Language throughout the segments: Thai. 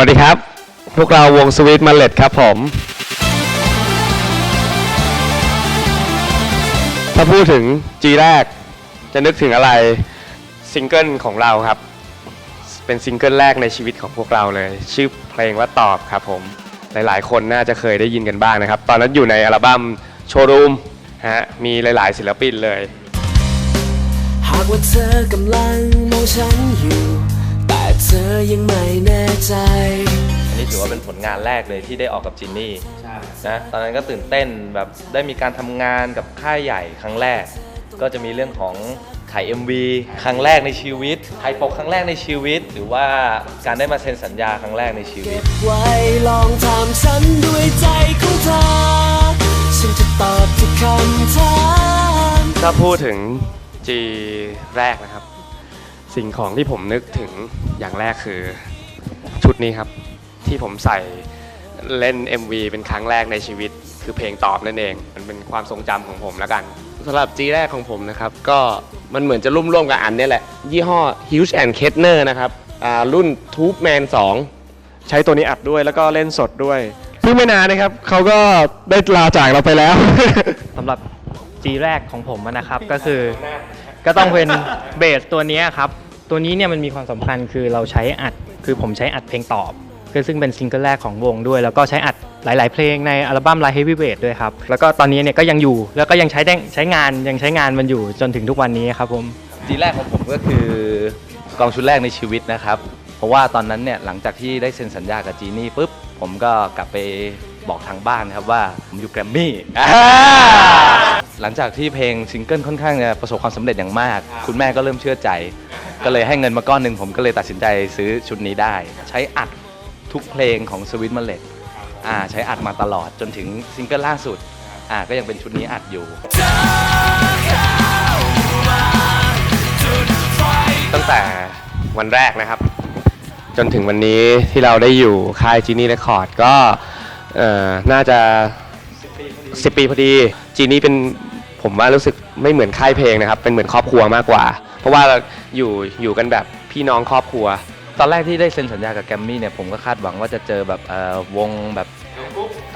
วัสดีครับ พวกเราวงสวีทมาเลตครับผม ถ้าพูดถึง G แรก จะนึกถึงอะไรซิงเกิลของเราครับ เป็นซิงเกิลแรกในชีวิตของพวกเราเลย ชื่อเพลงว่าตอบครับผม หลายๆ คนน่าจะเคยได้ยินกันบ้างนะครับ ตอนนั้นอยู่ในอัลบั้มโชว์รูมฮะมีหลาย ๆ ศิลปินเลย หากว่าเธอกำลังมองฉันอยู่ ยังไม่แน่ใจ อันนี้ถือว่าเป็นผลงานแรกเลยที่ได้ออกกับจินนี่นะตอนนั้นก็ตื่นเต้นแบบได้มีการทำงานกับค่ายใหญ่ครั้งแรก ก็จะมีเรื่องของถ่าย MV ครั้งแรกในชีวิตถ่ายปกครั้งแรกในชีวิต หรือว่าการได้มาเซ็นสัญญาครั้งแรกในชีวิเก็ตบไว้ลองถามฉันด้วยใจของเธอฉันจะตอบทุกคำถาม ถ้าพูดถึง G แรกนะครับ สิ่งของที่ผมนึกถึงอย่างแรกคือชุดนี้ครับ ที่ผมใส่เล่น MV เป็นครั้งแรกในชีวิต คือเพลงตอบนั่นเอง มันเป็นความทรงจำของผมแล้วกัน สำหรับ G แรกของผมนะครับ ก็มันเหมือนจะร่วมร่วมๆกับอันเนี่ยแหละ ยี่ห้อ Hughes and Kettner นะครับอ่ารุ่น Tube Man 2 ใช้ตัวนี้อัดด้วยแล้วก็เล่นสดด้วยเพิ่งไม่นานนะครับเขาก็ได้ลาจากเราไปแล้ว สำหรับ G แรกของผมอะนะครับก็คือ ก็ต้องเป็นเบสตัวเนี้ยครับ ตัวนี้เนี่ยมันมีความสำคัญคือเราใช้อัดคือผมใช้อัดเพลงตอบคือซึ่งเป็นซิงเกิลแรกของวงด้วย แล้วก็ใช้อัดหลาย ๆ เพลงในอัลบั้ม Live Heavyweight ด้วยครับ แล้วก็ตอนนี้เนี่ยก็ยังอยู่แล้วก็ยังใช้ได้ใช้งานยังใช้งานมันอยู่จนถึงทุกวันนี้ครับผมจีแรกของผมก็คือกองชุดแรกในชีวิตนะครับ เพราะว่าตอนนั้นเนี่ยหลังจากที่ได้เซ็นสัญญากับจีนี่ปุ๊บผมก็กลับไปบอกทางบ้านครับว่าผมอยู่แกรมมี่อ่าหลังจากที่เพลงซิงเกิลค่อนข้างจะประสบความสำเร็จอย่างมาก คุณแม่ก็เริ่มเชื่อใจ ก็เลยให้เงินมาก้อนหนึ่งผมก็เลยตัดสินใจซื้อชุดนี้ได้ ใช้อัดทุกเพลงของสวิตเมล็ดอ่าใช้อัดมาตลอดจนถึงซิงเกิลล่าสุดอ่าก็ยังเป็นชุดนี้อัดอยู่ ตั้งแต่วันแรกนะครับ จนถึงวันนี้ที่เราได้อยู่ค่ายจีนี่เรคคอร์ดก็เอ่อน่าจะ 10 ปีพอดีจีนี่เป็นผมว่ารู้สึกไม่เหมือนค่ายเพลงนะครับ เป็นเหมือนครอบครัวมากกว่า ราะว่าเราอยู่อยู่กันแบบพี่น้องครอบครัว ตอนแรกที่ได้เซ็นสัญญากับแกรมมี่เนี่ยผมก็คาดหวังว่าจะเจอแบบเอ่อวงแบบ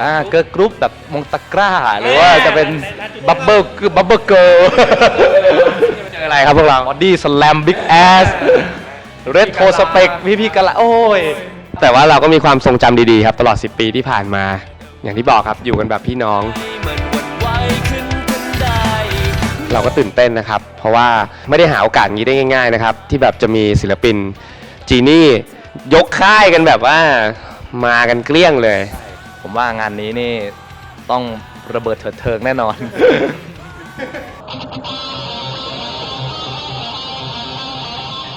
อ่าเกิร์ลกรุ๊ปแบบวงตะกร้า หรือว่าจะเป็นบับเบิ้ลคือบับเบิ้ลเกิร์ลเจออะไรครับพวกเราบอดี้สแลมบิ๊กแอสเรดโทสเปกพี่พี่ๆกันละโอ้ย แต่ว่าเราก็มีความทรงจำดีๆครับ ตลอด 10 ปีที่ผ่านมา อย่างที่บอกครับอยู่กันแบบพี่น้อง เราก็ตื่นเต้นนะครับ เพราะว่าไม่ได้หาโอกาสอย่างนี้ได้ง่าย ๆนะครับ ที่แบบจะมีศิลปินจีนี่ยกค่ายกันแบบว่ามากันเกลี้ยงเลย ผมว่างานนี้นี่ต้องระเบิดเถิดเทิงแน่นอน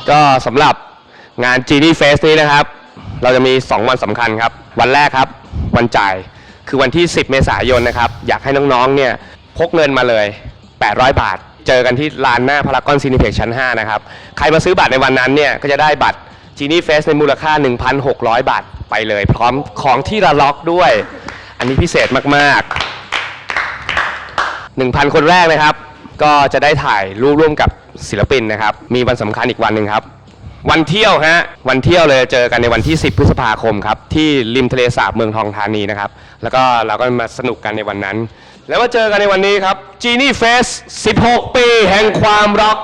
ก็สำหรับงาน Genie Fest นี้นะครับ เราจะมี 2 วันสำคัญครับ วันแรกครับ วันจ่ายคือวันที่ 10 เมษายนนะครับ อยากให้น้องๆเนี่ยพกเงินมาเลย 800 บาท เจอกันที่ลานหน้าพารากอนซีนิเพ็กชั้น 5 นะครับ ใครมาซื้อบัตรในวันนั้นเนี่ย ก็จะได้บัตร Genie Fest ในมูลค่า 1,600 บาทไปเลย พร้อมของที่ระล็อกด้วย อันนี้พิเศษมาก ๆ 1,000 คนแรกนะครับ ก็จะได้ถ่ายรูปร่วมกับศิลปินนะครับ มีวันสำคัญอีกวันหนึ่งครับวันเที่ยวฮะวันเที่ยวเลยเจอกันในวันที่ 10 พฤษภาคมครับ ที่ริมทะเลสาบเมืองทองธานีนะครับ แล้วก็เราก็มาสนุกกันในวันนั้น แล้วมาเจอกันในวันนี้ครับจีนี่เฟส16 ปีแห่งความร็อก